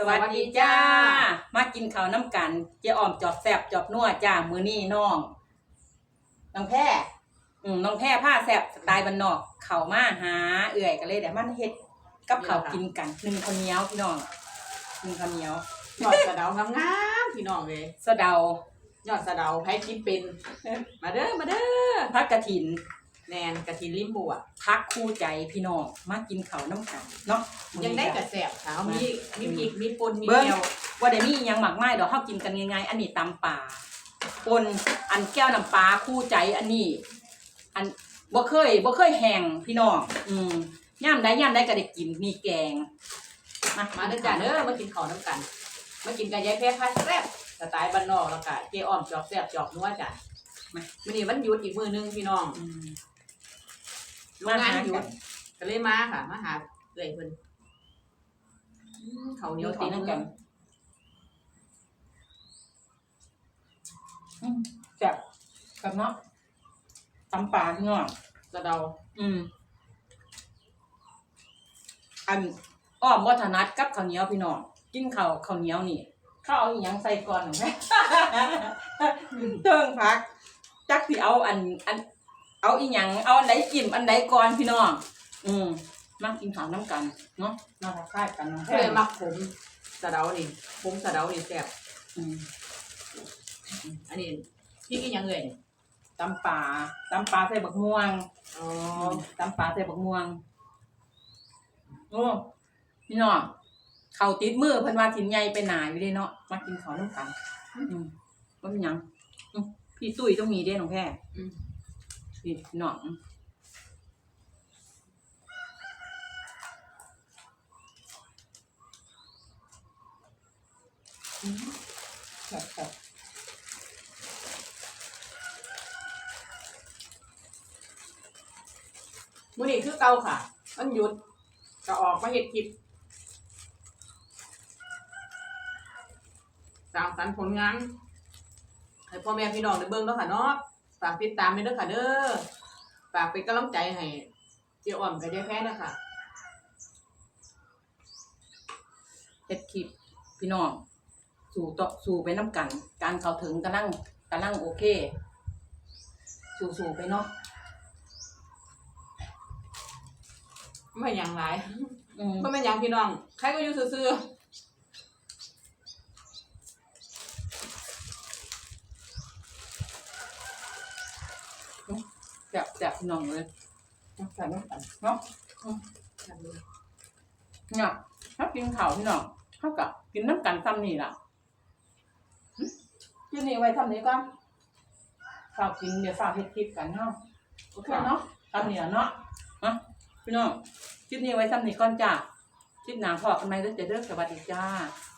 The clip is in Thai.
สวัสดีจ้า มากินข้าวน้ำกันเจ๊อ้อมจอบแซบจอบนัวจ้ามือนี่น้อง น้องแพร่อืมน้องแพร่ผ้าแซบสไตล์บ้านนอกเข่าวมาหา เอื่อยกันเลยแต่มันเฮ็ดกับข้าวกินกันหนึ่งข้าวเหนียวพี่น้องหนึ่งข้าวเหนียวยอดสะเดางามๆพี่น้องเลยสะเดายอดสะเดาไผกินเป็น มาเด้อมาเด้อพักกระถิน แนนกะทิริมบัวพักคู่ใจพี่น้องมากินข้าวน้ำกันเนาะยังได้กระแสบขาวมีมีพริกมีป่นมีเบิ้งแก้วว่าเดี๋ยวนี้ยังหมักไม้ดอกเฮากินกันง่ายๆอันนี้ตำป่าปนอันแก้วน้ำปลาคู่ใจอันนี้ อันบ่เคยบ่เคยแห้งพี่น้องอืมย่ามใดย่ามใดก็ได้กินมีแกงมามาเด้อจ้าเด้อมากินข้าวน้ำกัน มากินกับยายแพ้พาแซ่บสไตล์บ้านนอกแล้วก็เจ๊อ้อมจอกแซ่บจอกนัวจ้ะมามื้อนี้วันหยุดอีกมื้อหนึงพี่น้อง อืม โรงงานมาหาหยุกัดนก็เลยมาค่ะ มาหาเอื้อยเพิ่นอืมข้าวเหนียวตีน้ำกันอืมแซ่บกับเนาะตำป่าพี่น้องสะเดาอืม อันอ้อมวัฒนัดกับข้าวเหนียวพี่น้องกินข้าวข้าวเหนียวนี่ข้าวเอาอีหยังใส่ก่อนหรือไหม เติงพัก จักสิเอาอันอัน เอาอีหยังเอาอันไหนจิ้มอันไหนก่อนพี่น้อง อืมมากินข้าวน้ำกันเนาะมาทักทายกันเนาะก็เลยมักผมสะเดานี่ผมสะเดานี่แซ่บอืมอันนี้พี่กินยังเอ่ยตำป่าตำป่าใส่บักม่วงอ๋อตำปลาใส่บักม่วงโอ้พี่น้องเขาวติดมือเพิ่นว่าถิ่นใหญ่ไปหนาอยู่เด้เนาะมากินข้าวน้ำกัน อืมว่าเป็นหยังอืมพี่ตุ้ยต้องมีเด้น้องแพรอืม พี่น้องอืมแบบแบบมื้อนี้คือเกาค่ะ มันหยุดก็ออกมาเฮ็ดคลิปสร้างสรรค์ผลงานให้พ่อแม่พี่น้องได้เบิ่งเนาะค่ะเนาะ ฝากติดตามด้วยเด้อค่ะเด้อฝากเป็นกำลังใจให้เจ้าอ้อมกับยายแพ้นะคะเฮ็ดคลิปพี่น้องสู่ต่อสู่ไปน้ำกัน การเข้าถึงกำลังกำลังโอเค สู่สู่ไปเนาะไม่อย่างไรอืม ก็ไม่นอย่างพี่น้อง ใครก็อยู่ซื่อแซ่บแซ่บพี่น้องเลยใส่น้ำกันเนาะๆเนี่ยถ้ากินข้าวพี่น้องเท่ากับกินน้ำกันซ้ำนี่ล่ะหึกินนี่ไว้ซ้ำนี้ก่อนข้าวกินเดี๋ยวฝากเฮ็ดคลิปกันเนาะโอเคเนาะซ้ำนี่ล่ะเนาะมาพี่น้องคลิปนี้ไว้ซ้ำนี่ก่อนจ้าคลิปหน้าพอกันไหมเด้อเจ้าเด้อสวัสดีจ้าส